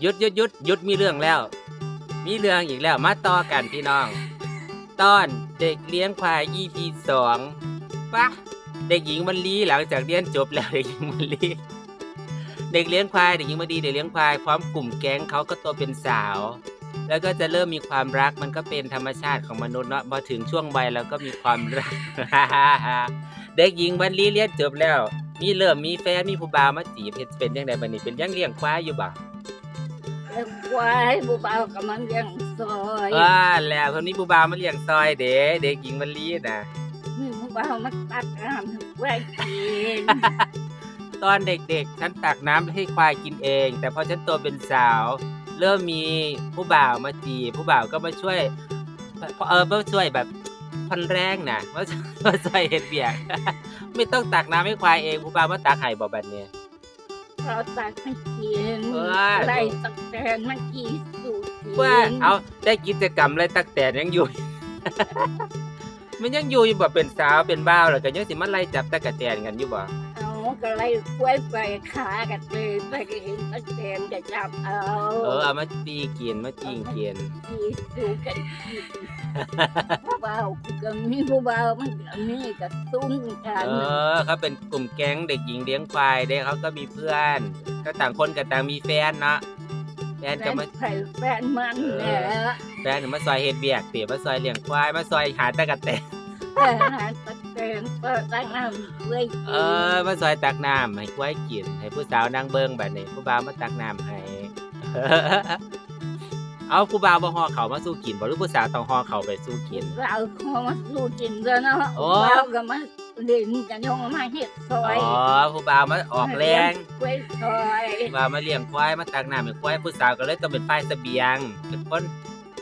หยุดหยุดหยุดหยุดมีเรื่องแล้ว มีเรื่องอีกแล้วมาต่อกันพี่น้อง ตอนเด็กเลี้ยงควาย EP สองปะเด็กหญิงมันลีหลังจากเรียนจบแล้วเด็กหญิงมันลีเด็กเลี้ยงควายเด็กหญิงมาดีเด็กเลี้ยงควายพร้อมกลุ่มแก๊งเขาก็โตเป็นสาว แล้วก็จะเริ่มมีความรักมันก็เป็นธรรมชาติของมนุษย์เนาะพอถึงช่วงวัยแล้วก็มีความรักเด็กหญิงมันลีเรียนจบแล้วมีเริ่มมีแฟนมีผู้บ่าวมาจีบเป็นยังไงบัดนี้เป็นยังเลี้ยงควายอยู่บ่ เลี้ยงควายผู้บ่าวกำลังเลี้ยงซอยว่าแล้วคนนี้ผู้บ่าวมาเลี้ยงซอยเด้เด็กหญิงมันลีน่ะ มีผู้บ่าวมาตักน้ำให้ควายกินตอนเด็กๆ ฉันตักน้ำให้ควายกินเอง แต่พอฉันโตเป็นสาว เริ่มมีผู้บ่าวมาจีบผู้บ่าวก็มาช่วยเออมาช่วยแบบพันแรงนะมามาช่วยเห็ดเบียก ไม่ต้องตักน้ำให้ควายเองผู้บ่าวมาตักไห้บอกแบบนี้ เราตักให้กินว้าไล่ตักแตนมากี่สูตรกินว่าเอาได้กิจกรรมอะไรตักแต่ยังอยู่ มันยังอยู่อยู่บ่เป็นสาวเป็นบ้าวแล้วก็ยังสิมาไล่จับตะกะแตนกันอยู่บ่เอา ก็ไล่ควายไปขากันเลยไปก็เห็นตักแตนจะจับเอาเออเอามาตีกินมาจิ้งกินกี่สูตรกันกินผู้บ่าวก็มีผู้บ่าวมันก็มีก็ซุ้มกันเออเขาเป็นกลุ่มแก๊งเด็กหญิงเลี้ยงควายเด้เขาก็มีเพื่อน ก็ต่างคนก็ต่างมีแฟนเนาะแฟนแฟก็นมาไผ่แฟนมันแหละแฟนก็มาซอยเฮ็ดเบียกเตี๋ยมาซอยเลี้ยงควายมาซอยหาตะกะแตนแต่อาหารตักแตน เปิดตั้งน้ำด้วยกินเออมาซอยตักน้ำให้ควายกิน ให้ผู้สาวนั่งเบิ่งแบบนี้ผู้บ่าวมาตักน้ำให้ เอาผู้บ่าวบ่ห่อเขาวมาสู้กินบ่หรือผู้สาวต้องห่อเขาวไปสู้กิน เราขอมาสู้กินแล้วเนาะโอ้ เราก็มาเล่นกันยงมาเฮ็ดซออ๋ยอผู้บ่าวมาออกแรงกล้วยซอยผู้บ่าวมาเลี้ยงควายมาตักน้ำให้ควายผู้สาวก็เลยต้องเป็นฝ่ายเสบียงเป็นคน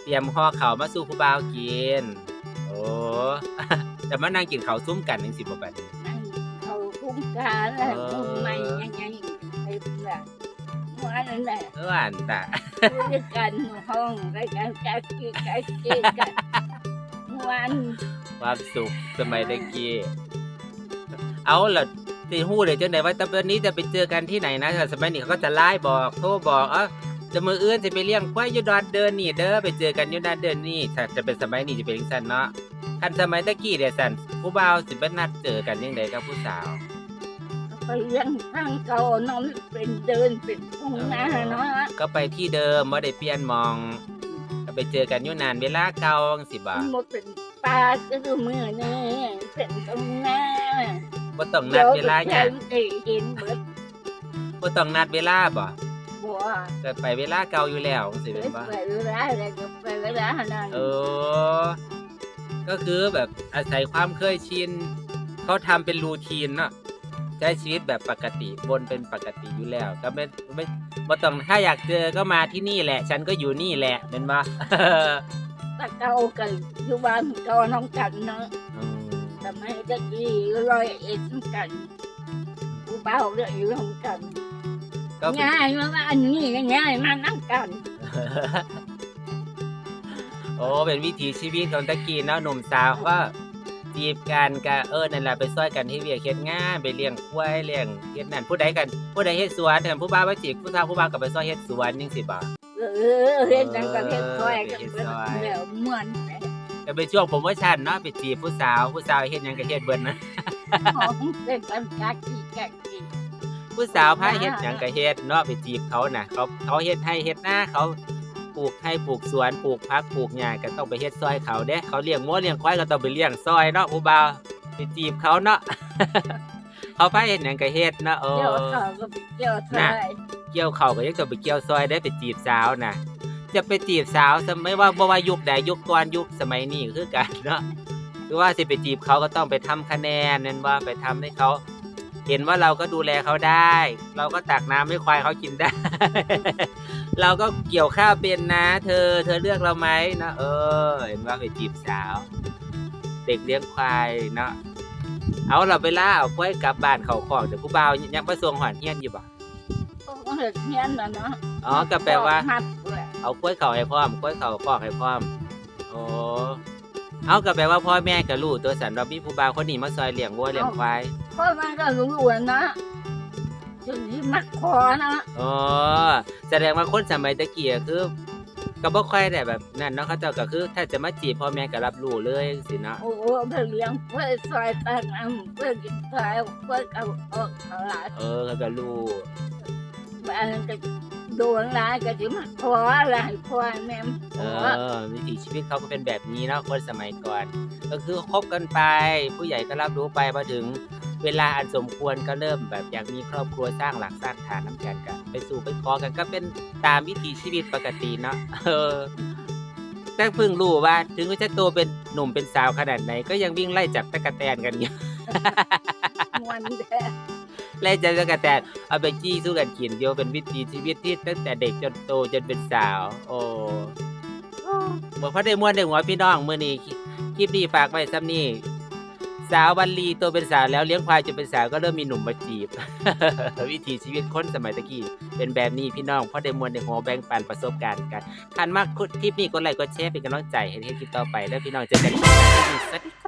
เตรียมห่อเขาวมาสู่ผู้บ่าวกิน โอ้แต่มานั่งกินข้าวซุ้มกันจังสิบ่บัดนี้นั่งเขาคุ้มกันแล้วเออมุมใหม่ยังไงไอ้แบบว่านั่นแหละเอออันตะคุยกันห้องรายการการกินการกินกันวันความสุขสมัยตะกี้เอาล่ะตีหู้เลยจังไดว่าแต่วันนี้จะไปเจอกันที่ไหนนะแต่สมัยนี้เขาก็จะไล่บอกโทรบอกเออ จะมืออื่นจะไปเลี้ยงควายอยู่ดอนเดินนี่เด้อไปเจอกันอยู่ดอนเดินนี่ถ้าจะเป็นสมัยนี้จะเป็นจังซั่นเนาะคันสมัยตะกี้เดี๋ยวสันผู้บ่าวสิไปนัดเจอกันยังไงกับผู้สาวไปเลี้ยงทางเก่าน้องเป็นเดินเป็นตรงหน้าเนาะก็ไปที่เดิมไม่ได้เปลี่ยนหมองก็ไปเจอกันอยู่นานเวลาเก่าจังสิบ่ะหมดเป็นปลาก็คือมือนี่เป็นตรงหน้าบ่ต้องนัดเวลาเนี่เนี่ยยเห็นเบิดบ่ต้องนัดเวลาบ่ บัวก็ไปเวลาเก่าอยู่แล้วจังสิไปเป็นบ่เวลาอะไรก็ไปเวลานั้นเออ ก็คือแบบอาศัยความเคยชินเขาทำเป็นรูทีนเนาะใช้ชีวิตแบบปกติบนเป็นปกติอยู่แล้ว ก็ไม่ไม่บ่ต้องถ้าอยากเจอก็มาที่นี่แหละ ฉันก็อยู่นี่แหละเป็นบ่ตะเกากันอยู่บ้านเก่าน้องกันเนาะอืมทำไมจะดีรอยเอ็ดกันกูเบาเรื่องอยู่น้องกัน ก็เป็นง่ายมากอันนี้ก็ง่ายมานั่งกัน โอ้เป็นวิถีชีวิตของตะกี้เนาะหนุ่มสาวก็จีบกันก็เออนั่นแหละไปซอยกันที่เวียกเฮ็ดงานไปเลี้ยงควายเลี้ยงเฮ็ดนั่นผู้ใดกันผู้ใดเฮ็ดสวนแต่ผู้บ่าวว่าจีบผู้สาวผู้บ่าวก็ไปซอยเฮ็ดสวนจังซี่บ่เออเฮ็ดจังกันเฮ็ดซอยกันเป็นแล้วม่วนไปก็เป็นช่วงโปรโมชั่นเนาะไปจีบผู้สาวผู้สาวเฮ็ดหยังก็เฮ็ดเบิดนะของเป็นปัญญากี่แก่กี่ ผู้สาวพาเฮ็ดหยังก็เฮ็ดเนาะไปจีบเขาน่ะ เขาเขาเฮ็ดให้เฮ็ดหน้าเขาปลูกให้ปลูกสวนปลูกผักปลูกหญ้าก็ต้องไปเฮ็ดซอยเขาเด้เขาเลี้ยงงัวเลี้ยงควายก็ต้องไปเลี้ยงซอยเนาะผู้บ่าวไปจีบเขาเนาะเขาพาเฮ็ดหยังก็เฮ็ดเนาะเอเกี่ยวอข้าวก็ไปเกี่ยวซอยเกี่ยวเขาก็ยังต้องไปเกี่ยวซอยได้ไปจีบสาวน่ะ จะไปจีบสาวสมัยว่าบ่ว่ายุคใดยุคก่อนยุคสมัยนี้ก็คือกันเนาะคือว่าสิไปจีบเขาก็ต้องไปทำคะแนนนั่นว่าไปทำให้เขา เห็นว่าเราก็ดูแลเขาได้ เราก็ตักน้ำให้ควายเขากินได้ เราก็เกี่ยวข้าวเป็นนะ เธอ เธอเลือกเราไหมเนาะเออ เห็นว่าไปจีบสาว เด็กเลี้ยงควายเนาะเอาเราไปล่าเอาควายกลับบ้านเขาของเดี๋ยวผู้บ่าวยังมาส่งหอนเฮียนอยู่บ่ก็เฮ็ดเฮียนน่ะเนาะอ๋อก็แปลว่ามัดแหละเอากล้วยเขาให้พร้อมกล้วยเขาคอกให้พร้อมโอ้ เอาก็แปลว่าพ่อแม่ก็รู้ตัวสันว่ามีผู้บ่าวคนนี้มาซอยเลี้ยงวัวเลี้ยงควายเพราะมันก็รู้ๆนะจนที่มักคอนะอ๋อแสดงว่าคนสมัยตะกี้อะคือก็บ่ค่อยได้แบบนั่นเนาะเขาเจ้าก็คือ ถ้าจะมาจีบพ่อแม่ก็รับรู้เลยจังซี่เนาะโอ้โหเพื่อเลี้ยงเพื่อซอยตังน้ำเพื่อกินซอยเพื่อเอาออกตลาดเออเขาก็รู้บ้านก็ โดนร้ายก็จะมาขออะไรขอแม่ขเอออวิถีชีวิตเขาก็เป็นแบบนี้เนาะคนสมัยก่อน ก็คือคบกันไป ผู้ใหญ่ก็รับรู้ไปพอถึง เวลาอันสมควรก็เริ่มแบบอยากมีครอบครัวสร้างหลักสร้างฐานน้ำกันกันไปสู่ไปขอกันก็เป็นตามวิถีชีวิตปกติเนาะเออแต่เพิ่งรู้ว่า ถึงว่าจะโตเป็นหนุ่มเป็นสาวขนาดไหน ก็ยังวิ่งไล่จับตะกะแตนกันอยู่ มวนแท้ ไล่จับตะกะแตนเอาไปจี้สู้กันกินเดียวเป็นวิถีชีวิตที่ตั้งแต่เด็กจนโตจนเป็นสาว โอ้บอกพระได้มวนได้หัวพี่น้องมื้อนี้คลิปนี้ฝากไว้ซ้ำนี้สาวบัลลีโตเป็นสาวแล้วเลี้ยงควายจนเป็นสาวก็เริ่มมีหนุ่มมาจีบ วิถีชีวิตคนสมัยตะกี้เป็นแบบนี้พี่น้องพราะได้มวลได้หัวแบ่งปันประสบการณ์กันคันมากคลิปนี้กดไลค์กดแชร์เป็นกำลังใจให้คลิปต่อไปแล้วพี่น้องเจอกันสวัสดีครับ